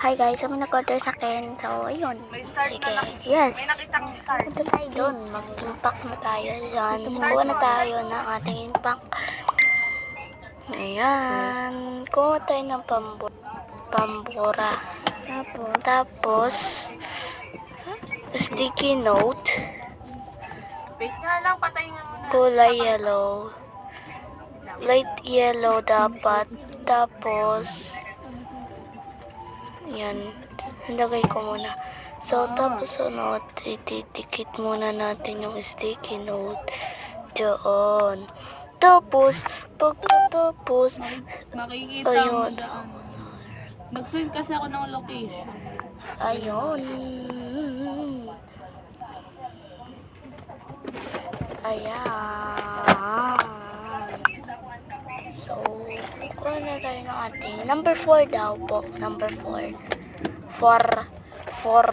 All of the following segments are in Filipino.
Hi guys, kami nag-order sa akin. So, ayun. May start Sige. na lang. Yes. May nakitang start. Punta tayo doon. Mag-impact na tayo dyan. Kuha na tayo ng ating impact. Ayan. Kuha tayo ng pambu pambura. Tapos, tapos, sticky note. Wait nga lang, patayin nga muna. Kulay yellow. Light yellow dapat. Tapos, yan. Nilagay ko muna. So, tapos ano, ititikit muna natin yung sticky note. Diyan. Tapos, pagkatapos, Makikita Ayun. mo daan. Nag-send kasi ako ng location. ayun. Ayan. So, kuha na tayo ng ating number 4 daw po. Number 4. 4. 4.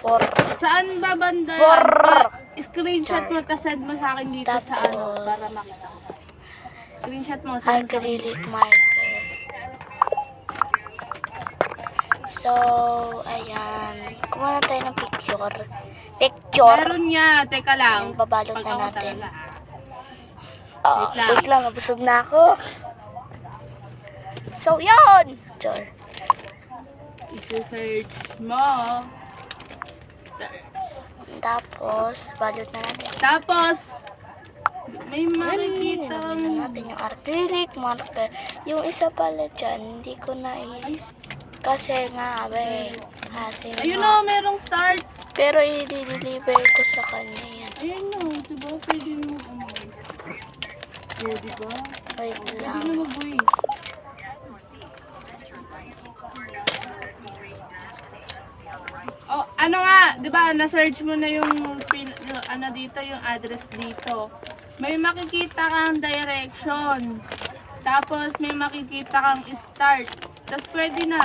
4. Saan ba banda? For- yan? Screenshot mo, tapos send mo sa akin dito sa ano, Tapos- para makita ko. Screenshot mo, send sa akin. acrylic marker. So, ayan. Kumuha na tayo ng picture. Picture. Meron niya, teka lang. Ayan, babalot na natin. talaga. Ah, Wait lang. wait lang, nabusog na ako. So, yun! Char. Isi-search mo. Tapos, balot na natin. Tapos, may makikita na natin yung acrylic marker. Yung isa pala dyan, hindi ko na is... Kasi nga, abe, kasi Ayun nga. o, merong start. Pero i-deliver ko sa kanya yan. Ayun o, diba? Pwede mo, ano. O, diba? Wait Pwede lang. mo mag-uwi. Oh, ano nga, 'di ba? Na-search mo na yung, yung ano dito, yung address dito. May makikita kang direction. Tapos may makikita kang start. Tapos pwede na.